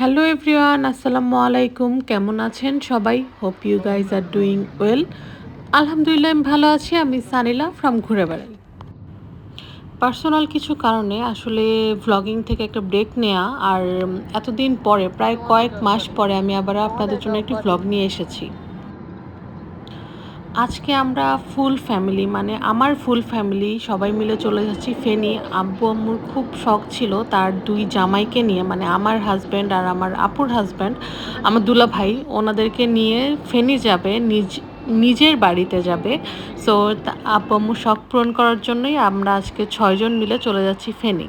Hello everyone, আসসালামু আলাইকুম। কেমন আছেন সবাই? Hope you guys are doing well আলহামদুলিল্লাহ, আমি ভালো আছি। আমি সানিলা ফ্রম ঘুরে বেড়াই পার্সোনাল কিছু কারণে আসলে ভ্লগিং থেকে একটা ব্রেক নেওয়া আর এতদিন পরে, প্রায় কয়েক মাস পরে আমি আবার আপনাদের জন্য একটি ভ্লগ নিয়ে এসেছি। আজকে আমরা ফুল ফ্যামিলি মানে আমার ফুল ফ্যামিলি সবাই মিলে চলে যাচ্ছি ফেনি। আব্বু আম্মুর খুব শখ ছিল তার দুই জামাইকে নিয়ে মানে আমার হাজব্যান্ড আর আমার আপুর হাজব্যান্ড আমার দুলা ভাই ওনাদেরকে নিয়ে ফেনি যাবে, নিজ, নিজের বাড়িতে যাবে। সো আব্বু আম্মুর শখ পূরণ করার জন্যই আমরা আজকে ছয়জন মিলে চলে যাচ্ছি ফেনি।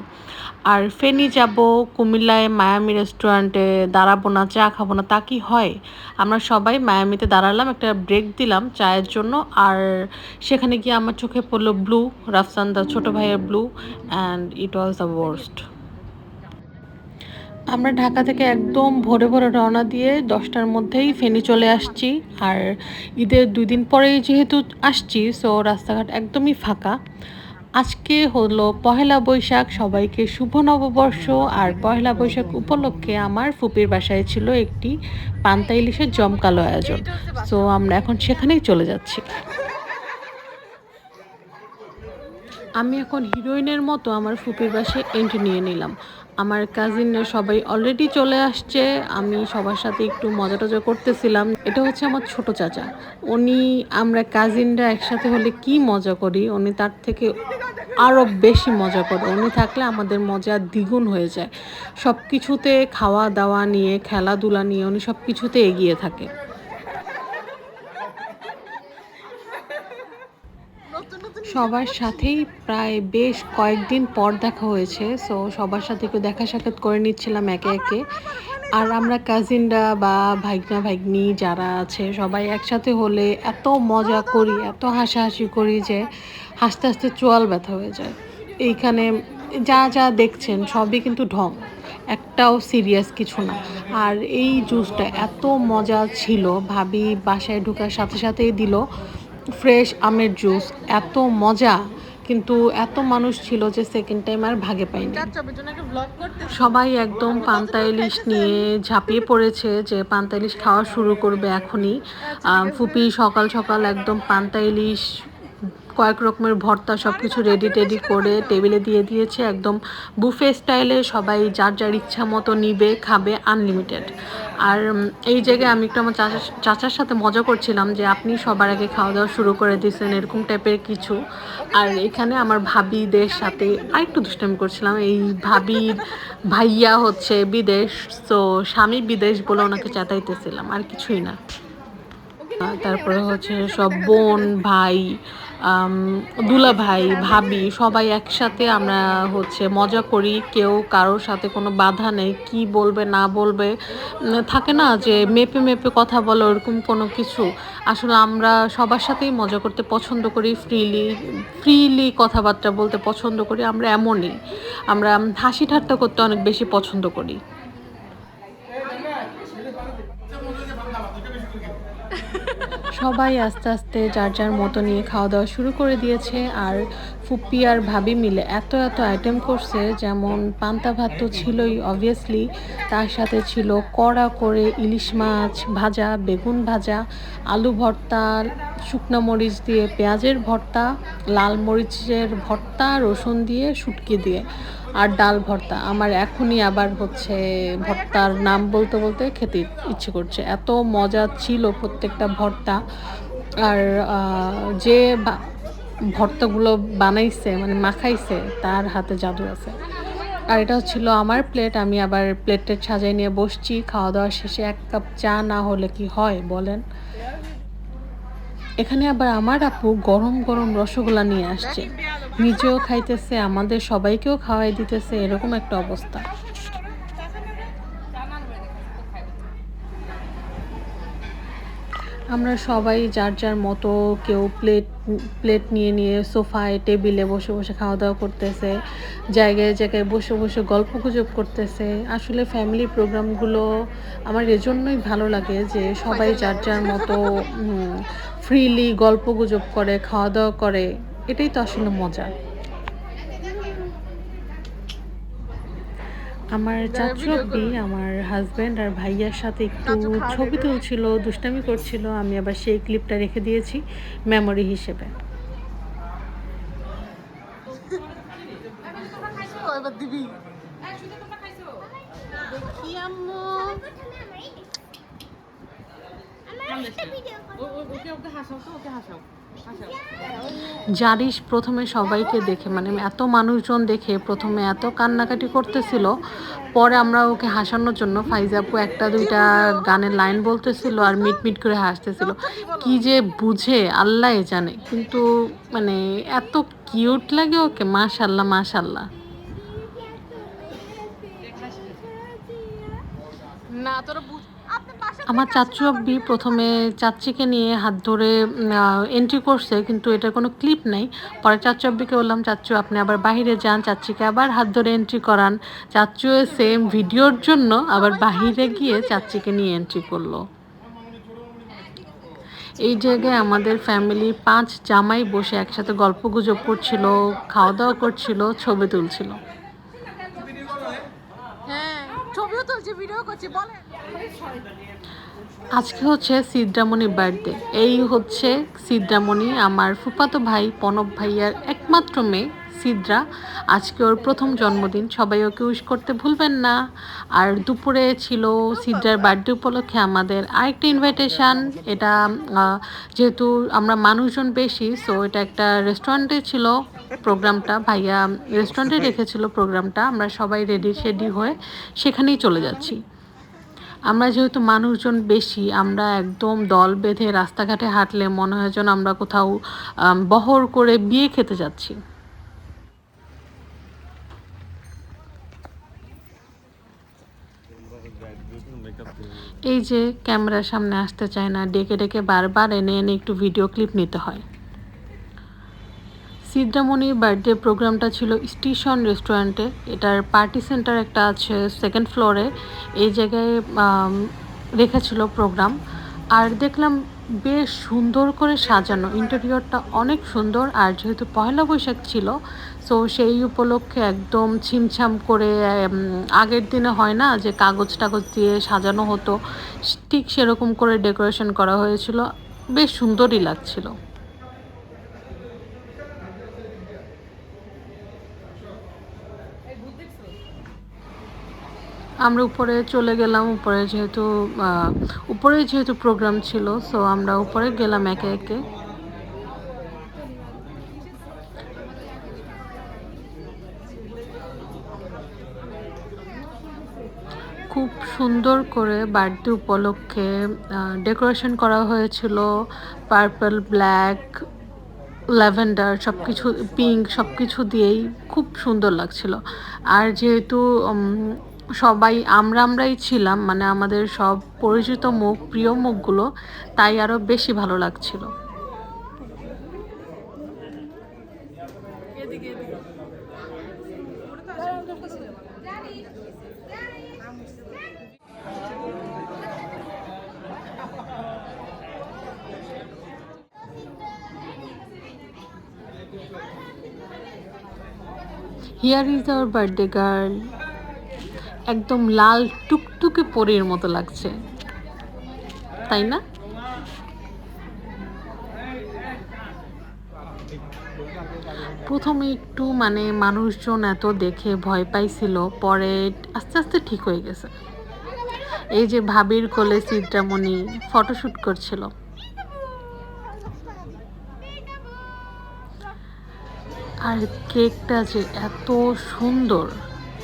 আর ফেনি যাব, কুমিল্লায় মায়ামি রেস্টুরেন্টে দাঁড়াবো না, চা খাব না, তা কি হয়? আমরা সবাই মায়ামিতে দাঁড়ালাম, একটা ব্রেক দিলাম চায়ের জন্য, আর সেখানে গিয়ে আমার চোখে পড়ল ব্লু রাফসান দা ছোটো ভাইয়ের blue and it was the worst আমরা ঢাকা থেকে একদম ভোরে ভোরে রওনা দিয়ে দশটার মধ্যেই ফেনি চলে আসছি, আর ঈদের দুই দিন পরেই যেহেতু আসছি সো রাস্তাঘাট একদমই ফাঁকা। আজকে হলো পহেলা বৈশাখ, সবাইকে শুভ নববর্ষ। আর পহেলা বৈশাখ উপলক্ষে আমার ফুপির বাসায় ছিল একটি পান্তা ইলিশের জমকালো আয়োজন। সো আমরা এখন সেখানেই চলে যাচ্ছি। আমি এখন হিরোইনের মতো আমার ফুপির বাসায় এন্ট্রি নিয়ে নিলাম। আমার কাজিনরা সবাই অলরেডি চলে আসছে, আমি সবার সাথে একটু মজা টজা করতেছিলাম। এটা হচ্ছে আমার ছোট চাচা। উনি, আমরা কাজিনরা একসাথে হলে কি মজা করি? উনি তার থেকে আরও বেশি মজা করে। উনি থাকলে আমাদের মজা দ্বিগুণ হয়ে যায়। সব কিছুতে খাওয়া দাওয়া নিয়ে, খেলাধুলা নিয়ে উনি সব কিছুতে এগিয়ে থাকে। সবার সাথেই প্রায় বেশ কয়েকদিন পর দেখা হয়েছে সো সবার সাথে একটু দেখা সাক্ষাৎ করে নিচ্ছিলাম একে একে। আর আমরা কাজিনরা বা ভাইগনা ভাইগনি যারা আছে, সবাই একসাথে হলে এত মজা করি, এত হাসাহাসি করি যে হাসতে হাসতে চোয়াল ব্যথা হয়ে যায়। এইখানে যা যা দেখছেন সবই কিন্তু ঢং, একটাও সিরিয়াস কিছু না। আর এই জুসটা এত মজা ছিল, ভাবি বাসায় ঢোকার সাথে সাথেই দিল। ফ্রেশ আমের জুস, এত মজা। কিন্তু এত মানুষ ছিল যে সেকেন্ড টাইম আর ভাগে পাইনি সবাই একদম পান্তা ইলিশ নিয়ে ঝাঁপিয়ে পড়েছে যে পান্তা ইলিশ খাওয়া শুরু করবে এখনই। ফুপি সকাল সকাল একদম পান্তা ইলিশ কয়েক রকমের ভর্তা সব কিছু রেডি টেডি করে টেবিলে দিয়ে দিয়েছে একদম বুফে স্টাইলে সবাই যার যার ইচ্ছা মতো নিবে, খাবে আনলিমিটেড আর এই জায়গায় আমি একটু আমার চাচা, চাচার সাথে মজা করছিলাম যে আপনি সবার আগে খাওয়া দাওয়া শুরু করে দিয়েছেন এরকম টাইপের কিছু। আর এখানে আমার ভাবিদের সাথে আরেকটু দুষ্টামি করছিলাম, এই ভাবির ভাইয়া হচ্ছে বিদেশ, তো স্বামী বিদেশ বলে ওনাকে চেতাইতেছিলাম আর কিছুই না। তারপরে হচ্ছে সব বোন, ভাই দুলা ভাই ভাবি সবাই একসাথে আমরা হচ্ছে মজা করি। কেউ কারোর সাথে কোনো বাধা নেই, কি বলবে, না বলবে। থাকে না যে মেপে মেপে কথা বলো ওরকম কোনো কিছু। আসলে আমরা সবার সাথেই মজা করতে পছন্দ করি, ফ্রিলি ফ্রিলি কথাবার্তা বলতে পছন্দ করি, আমরা এমনই। আমরা হাসি ঠাট্টা করতে অনেক বেশি পছন্দ করি। সবাই আস্তে আস্তে যার যার মতো নিয়ে খাওয়া দাওয়া শুরু করে দিয়েছে, আর ফুপ্পি আর ভাবি মিলে এত এত আইটেম করছে, যেমন পান্তা ভাত তো ছিলই অবভিয়াসলি তার সাথে ছিল কড়া করে ইলিশ মাছ ভাজা, বেগুন ভাজা, আলু ভর্তা, শুকনো মরিচ দিয়ে পেঁয়াজের ভর্তা, লাল মরিচের ভর্তা, রসুন দিয়ে শুটকি দিয়ে। আর ডাল ভর্তা। আমার এখনই আবার হচ্ছে ভর্তার নাম বলতে বলতে খেতে ইচ্ছে করছে। এত মজা ছিল প্রত্যেকটা ভর্তা। আর যে ভর্তাগুলো বানাইছে মানে মাখাইছে, তার হাতে জাদু আছে। আর এটা হচ্ছিল আমার প্লেট আমি আবার প্লেটের সাজাই নিয়ে বসছি। খাওয়া দাওয়া শেষে এক কাপ চা না হলে কি হয় বলেন? এখানে আবার আমার আপু গরম গরম রসগোল্লা নিয়ে আসছে। নিজেও খাইতেছে, আমাদের সবাইকেও খাওয়াই দিতেছে, এরকম একটা অবস্থা। আমরা সবাই যার যার মতো কেউ প্লেট প্লেট নিয়ে নিয়ে সোফায়, টেবিলে বসে বসে খাওয়া দাওয়া করতেছে, জায়গায় জায়গায় বসে বসে গল্প গুজব করতেছে। আসলে ফ্যামিলি প্রোগ্রামগুলো আমার এজন্যই ভালো লাগে যে সবাই যার যার মতো ফ্রিলি গল্প গুজব করে খাওয়া দাওয়া করে। এটাই তো আসলে মজা। আমার চাচু আব্বি আমার হাজব্যান্ড আর ভাইয়ার সাথে একটু ছবি তুলছিল দুষ্টামি করছিল আমি আবার সেই ক্লিপটা রেখে দিয়েছি মেমোরি হিসেবে। ওকে হাসাও তো ওকে হাসাও। জারিস প্রথমে সবাইকে দেখে মানে এত মানুষজন দেখে প্রথমে এত কান্নাকাটি করতেছিল, পরে আমরা ওকে হাসানোর জন্য ফাইজাপু একটা, দুইটা গানের লাইন বলতেছিল আর মিট মিট করে হাসতেছিল। কি যে বুঝে, আল্লাহ জানে। কিন্তু মানে এত কিউট লাগে ওকে, মাশাল্লাহ মাশাল্লাহ। না, তোরা আমার চাচু আব্বি প্রথমে চাচিকে নিয়ে হাত ধরে এন্ট্রি করছে, কিন্তু এটার কোনো ক্লিপ নেই। পরে চাচু আব্বিকে বললাম, চাচু, আপনি আবার বাইরে যান, চাচিকে আবার হাত ধরে এন্ট্রি করান। চাচু সেম ভিডিওর জন্য আবার বাইরে গিয়ে চাচিকে নিয়ে এন্ট্রি করল। এই জায়গায় আমাদের ফ্যামিলির পাঁচ জামাই বসে একসাথে গল্প গুজব করছিল, খাওয়া দাওয়া করছিল, ছবি তুলছিল। হ্যাঁ ছবিও ভিডিও আজকে হচ্ছে সিদ্রামণির বার্থডে। এই হচ্ছে সিদ্রামণি আমার ফুফাতো ভাই প্রণব ভাইয়ার একমাত্র মেয়ে, সিদ্রা। আজকে ওর প্রথম জন্মদিন, সবাই ওকে উইশ করতে ভুলবেন না। আর দুপুরে ছিল সিদ্রার বার্থডে উপলক্ষে আমাদের আরেকটা ইনভাইটেশান এটা যেহেতু আমরা মানুষজন বেশি সো এটা একটা রেস্টুরেন্টে ছিল প্রোগ্রামটা। ভাইয়া রেস্টুরেন্টে রেখেছিল প্রোগ্রামটা। আমরা সবাই রেডি শেডি হয়ে সেখানেই চলে যাচ্ছি। আমরা যেহেতু মানুষজন বেশি, আমরা একদম দল বেঁধে রাস্তাঘাটে হাঁটলে মনে হয় যেন আমরা কোথাও বহর করে বিয়ে খেতে যাচ্ছি। এই যে ক্যামেরার সামনে আসতে চায় না, ডেকে ডেকে বারবার এনে এনে একটু ভিডিও ক্লিপ নিতে হয়। সিদ্রামণির বার্থডে প্রোগ্রামটা ছিল স্টেশন রেস্টুরেন্টে। এটার পার্টি সেন্টার একটা আছে সেকেন্ড ফ্লোরে। এই জায়গায় রেখেছিল প্রোগ্রাম। আর দেখলাম বেশ সুন্দর করে সাজানো। ইন্টেরিয়রটা অনেক সুন্দর। আর যেহেতু পয়লা বৈশাখ ছিল, সো সেই উপলক্ষে একদম ছিমছাম করে আগের দিনে হয় না যে কাগজ টাগজ দিয়ে সাজানো হতো, ঠিক সেরকম করে ডেকোরেশন করা হয়েছিল। বেশ সুন্দরই লাগছিল। আমরা উপরে চলে গেলাম, উপরে যেহেতু উপরে যেহেতু প্রোগ্রাম ছিল সো আমরা উপরে গেলাম একে একে। খুব সুন্দর করে বার্থডে উপলক্ষে ডেকোরেশন করা হয়েছিল পার্পল ব্ল্যাক ল্যাভেন্ডার সব কিছু পিঙ্ক সব কিছু দিয়েই খুব সুন্দর লাগছিল। আর যেহেতু সবাই আমরা আমরাই ছিলাম মানে আমাদের সব পরিচিত মুখ, প্রিয় মুখগুলো তাই আরও বেশি ভালো লাগছিল। Here is our birthday girl একদম লাল টুকটুকে পরীর মতো লাগছে। তাই না? প্রথমে একটু মানে মানুষজন এত দেখে ভয় পাইছিল, পরে আস্তে আস্তে ঠিক হয়ে গেছে। এই যে ভাবির কোলে সিদ্রামণি ফটোশ্যুট করছিল। আর কেকটা যে এত সুন্দর।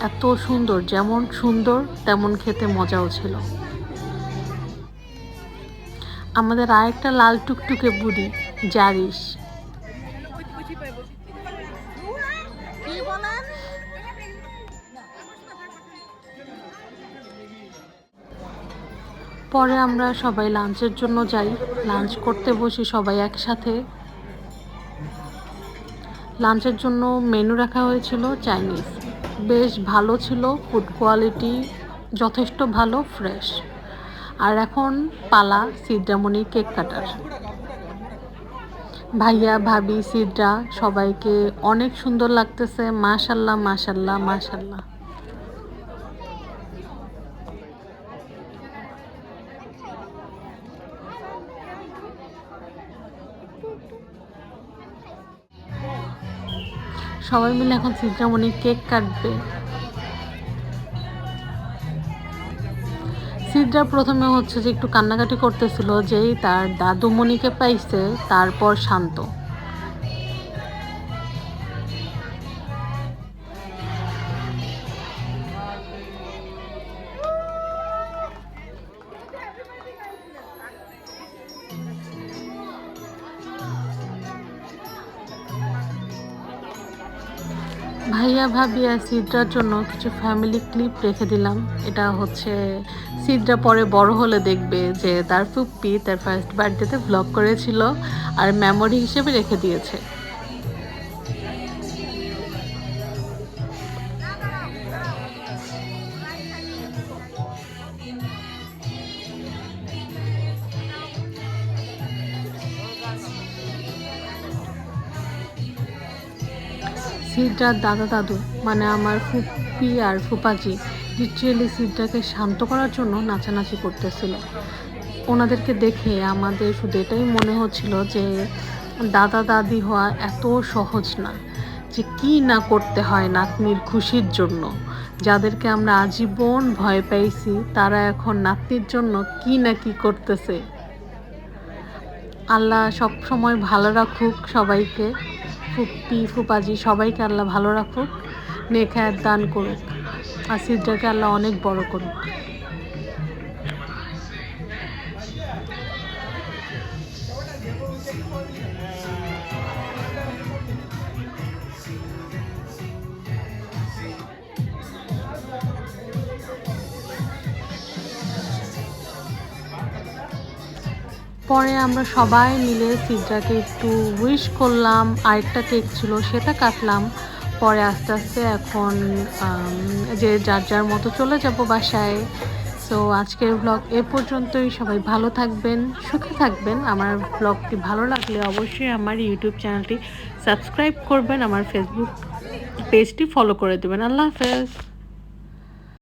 এত সুন্দর যেমন সুন্দর তেমন খেতে মজাও ছিল। আমাদের আরেকটা লাল টুকটুকে বুড়ি জারিস পরে আমরা সবাই লাঞ্চের জন্য যাই। লাঞ্চ করতে বসি সবাই একসাথে। লাঞ্চের জন্য মেনু রাখা হয়েছিল চাইনিজ। বেশ ভালো ছিল ফুড কোয়ালিটি যথেষ্ট ভালো ফ্রেশ আর এখন পালা সিদ্রামণি কেক কাটার ভাইয়া, ভাবি, সিদ্রা, সবাইকে অনেক সুন্দর লাগতেছে। মাশাল্লাহ মাশাল্লাহ মাশাল্লাহ। সবাই মিলে এখন সীতামণি কেক কাটবে। সিদ্রা প্রথমে হচ্ছে যে একটু কান্নাকাটি করতেছিল যেই তার দাদুমণিকে পাইছে, তারপর শান্ত। ভাইয়া ভাবি আর সিদ্রার জন্য কিছু ফ্যামিলি ক্লিপ রেখে দিলাম। এটা হচ্ছে, সিদ্রা পরে বড় হলে দেখবে যে তার ফুপ্পি তার ফার্স্ট বার্থডেতে ভ্লগ করেছিল আর মেমোরি হিসেবে রেখে দিয়েছে। সিদ্রার দাদা দাদু মানে আমার ফুপ্পি আর ফুপাজি লিটারেলি সিদ্রাকে শান্ত করার জন্য নাচানাচি করতেছিল। ওনাদেরকে দেখে আমাদের শুধু এটাই মনে হচ্ছিল যে দাদা দাদি হওয়া এত সহজ না, যে কি না করতে হয় নাতনির খুশির জন্য। যাদেরকে আমরা আজীবন ভয় পাইছি তারা এখন নাতনির জন্য কি না কি করতেছে। আল্লাহ সব সময় ভালো রাখুক সবাইকে। ফুপ্পি ফুপাজি, সবাইকে আল্লাহ ভালো রাখুক নেখায়াত দান করুক, আর সিদ্ধাকে আল্লাহ অনেক বড় করুক। পরে আমরা সবাই মিলে সিদ্রাকে একটু উইশ করলাম, আরেকটা কেক ছিল সেটা কাটলাম। পরে আস্তে আস্তে এখন যে যার যার মতো চলে যাব বাসায়। সো আজকের ব্লগ এ পর্যন্তই। সবাই ভালো থাকবেন, সুখে থাকবেন। আমার ব্লগটি ভালো লাগলে অবশ্যই আমার ইউটিউব চ্যানেলটি সাবস্ক্রাইব করবেন। আমার ফেসবুক পেজটি ফলো করে দেবেন। আল্লাহ হাফেজ।